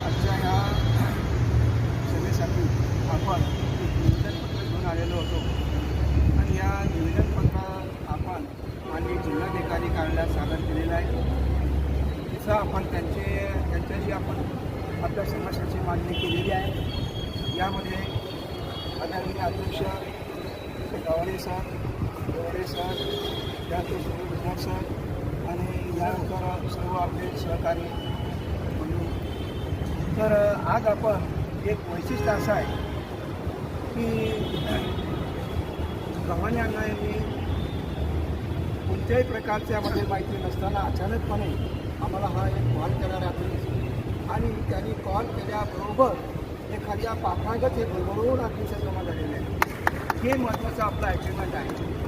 आजच्या ह्या सभेसाठी आपण निवेदनपत्र घेऊन आलेलो होतो. आणि या निवेदनपत्र आपण माननीय जिल्हाधिकारी कार्यालयात सादर केलेलं आहे. तिथं आपण त्यांचे त्यांच्याशी आपण आपल्या समस्याची मांडणी केलेली आहे. यामध्ये आदरणीय अध्यक्ष गावडे सर गोवडे सर त्यानंतर सुनील सर आणि यानंतर सर्व आपले सहकारी तर आज आपण एक वैशिष्ट्य असं आहे की गव्हाणे अण्णा यांनी कोणत्याही प्रकारची आम्हाला माहिती नसताना अचानकपणे आम्हाला हा एक कॉल केला आणि त्यांनी कॉल केल्याबरोबर एखाद्या पाठागत हे बरोबर अग्निशमन जमा झालेलं आहे. हे महत्त्वाचं आपलं अचिव्हमेंट आहे.